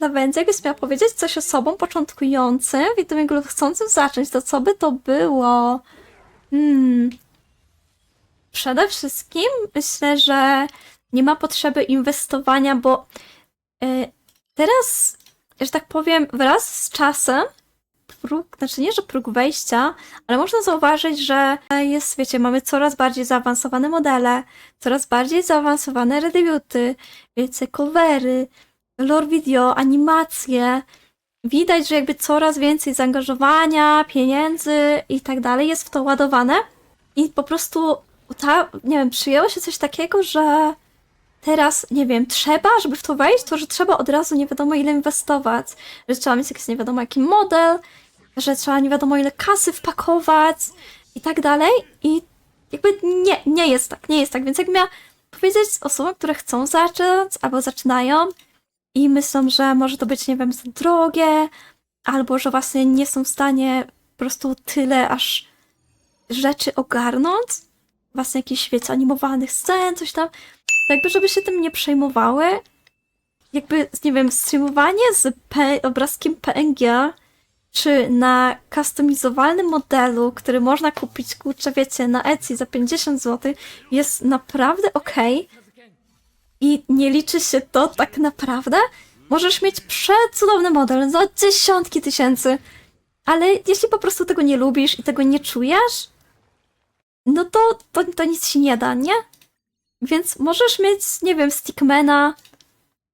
na będzie, jakbyś miała powiedzieć coś osobom początkującym, wiadomego lub chcącym zacząć, to co by to było? Hmm. Przede wszystkim myślę, że nie ma potrzeby inwestowania, bo y, teraz, że tak powiem, wraz z czasem próg, znaczy nie, że próg wejścia, ale można zauważyć, że jest, wiecie, mamy coraz bardziej zaawansowane modele, coraz bardziej zaawansowane redebuty, wiecie, covery, lore video, animacje. Widać, że jakby coraz więcej zaangażowania, pieniędzy i tak dalej jest w to ładowane. I po prostu, ta, nie wiem, przyjęło się coś takiego, że teraz, nie wiem, trzeba, żeby w to wejść, to że trzeba od razu nie wiadomo ile inwestować, że trzeba mieć jakiś nie wiadomo jaki model, że trzeba nie wiadomo ile kasy wpakować i tak dalej. I jakby nie, nie jest tak, nie jest tak. Więc jak miała powiedzieć osobom, które chcą zacząć albo zaczynają i myślą, że może to być, nie wiem, za drogie, albo że właśnie nie są w stanie po prostu tyle aż rzeczy ogarnąć, właśnie jakichś, wiecie, animowanych scen, coś tam, jakby żeby się tym nie przejmowały, jakby, nie wiem, streamowanie z obrazkiem PNG czy na customizowalnym modelu, który można kupić, kurczę, wiecie, na Etsy za 50 zł, jest naprawdę okej i nie liczy się to tak naprawdę. Możesz mieć przecudowny model za dziesiątki tysięcy, ale jeśli po prostu tego nie lubisz i tego nie czujesz, no to, to, to nic ci nie da, nie? Więc możesz mieć, nie wiem, Stickmana,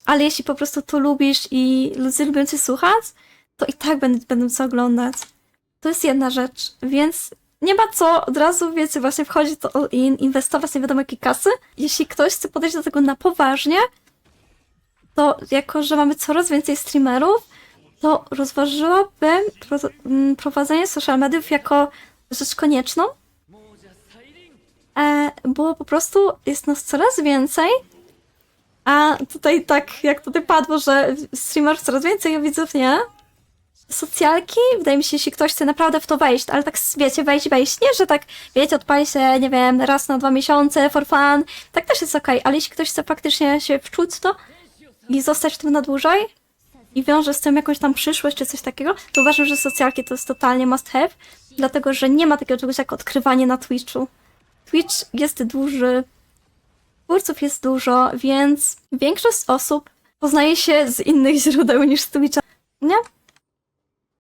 ale jeśli po prostu to lubisz i ludzie lubią cię słuchać, to i tak będą, będą co oglądać. To jest jedna rzecz, więc nie ma co od razu, wiecie, właśnie wchodzić to all in, inwestować nie wiadomo jakie kasy. Jeśli ktoś chce podejść do tego na poważnie, to jako, że mamy coraz więcej streamerów, to rozważyłabym pro, mm, prowadzenie social mediów jako rzecz konieczną, e, bo po prostu jest nas coraz więcej, a tutaj tak, jak tutaj padło, że streamerów coraz więcej, a widzów nie. Socjalki, wydaje mi się, jeśli ktoś chce naprawdę w to wejść, ale tak, wiecie, wejść, wejść, nie, że tak, wiecie, odpali się, nie wiem, raz na dwa miesiące, for fun, tak też jest okej, ale jeśli ktoś chce faktycznie się wczuć w to i zostać w tym na dłużej i wiąże z tym jakąś tam przyszłość czy coś takiego, to uważam, że socjalki to jest totalnie must have, dlatego, że nie ma takiego czegoś jak odkrywanie na Twitchu. Twitch jest duży, twórców jest dużo, więc większość osób poznaje się z innych źródeł niż z Twitcha, nie?